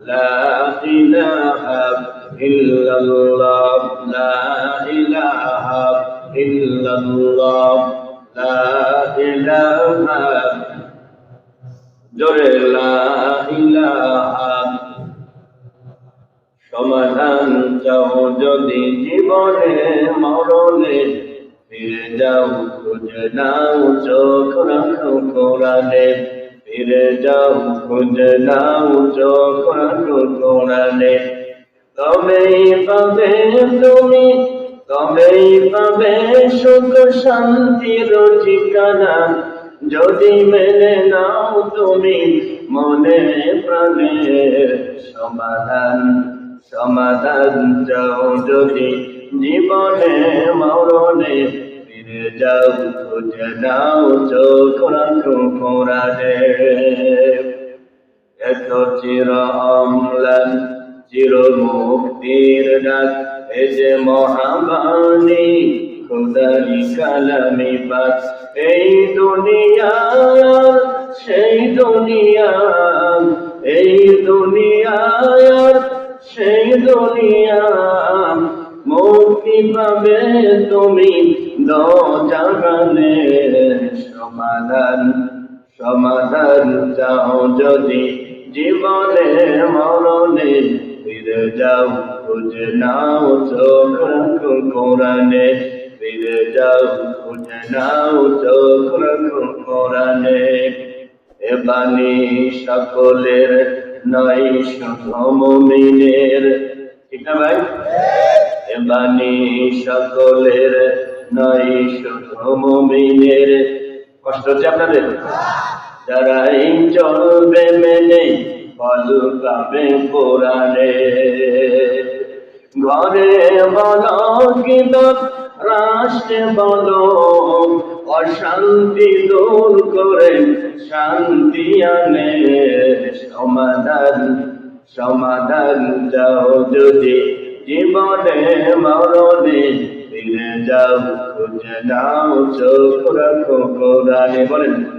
لا إله إلا الله لا إله إلا الله لا إله জোরে লা ইলাহা সমাধান চাও যদি জীবনে মরণে ফিরে যাও খুঁজে নাও চোখ রাখো কোরআনে ফিরে যাও খুঁজে নাও চোখ কোরআনে তবেই পাবে তুমি, তবেই পাবে সুখ শান্তির ঠিকানা যদি মেনে নাও তুমি মনে প্রাণে সমাধান সমাধান চাও যদি জীবনে মরণে, ফিরে যাও, খুঁজে নাও চোখ রাখো কোরআনে এত চির অম্লান চির মুক্তির ডাক এ যে মহাবাণী খুদারি কালামি পাক এই দুনিয়া সেই দুনিয়া এই দুনিয়া সেই দুনিয়া মুক্তি পাবে তুমি দো জাগানে সমাধান সমাধান চাও যদি জীবনে মরণে ফিরে যাও, খুঁজে নাও চোখ রাখো কোরআনে। ফিরে যাও, খুঁজে নাও চোখ রাখো কোরআনে। এ বাণী সকলের নয় শুধু মুমিনের ঠিক না ভাই? এ বাণী সকলের নয় শুধু মুমিনের কষ্ট হচ্ছে আপনাদের? যারাই চলবে মেনে ফল পাবে কোরআনে। ঘরে বলো কিদর রাষ্ট্রে বলো, অশান্তি দূর করে শান্তি আনে। সমাধান সমাধান যাও যদি জীবনে মরণে। ফিরে যাও, খুঁজে নাও, চোখ রাখো কোরআনে। বলেন।